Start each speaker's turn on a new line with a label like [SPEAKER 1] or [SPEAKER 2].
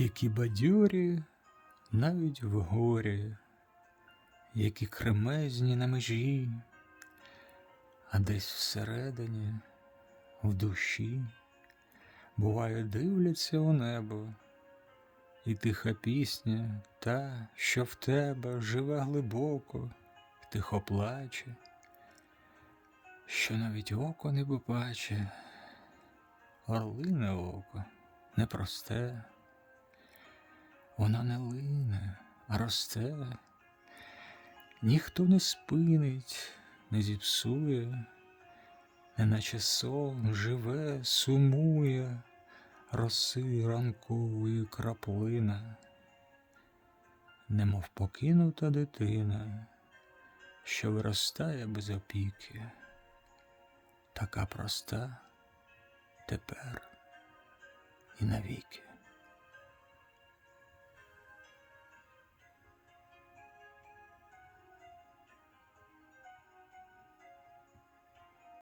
[SPEAKER 1] які бадьорі навіть в горі, які кремезні на межі, а десь всередині, в душі, буває, дивляться у небо, і тиха пісня, та, що в тебе живе глибоко, тихо плаче, що навіть око не побаче, орлине око непросте. Воно не лине, а росте, ніхто не спинить, не зіпсує, неначе сон живе, сумує, роси ранкової краплина, немов покинута дитина, що виростає без опіки, така проста тепер і навіки.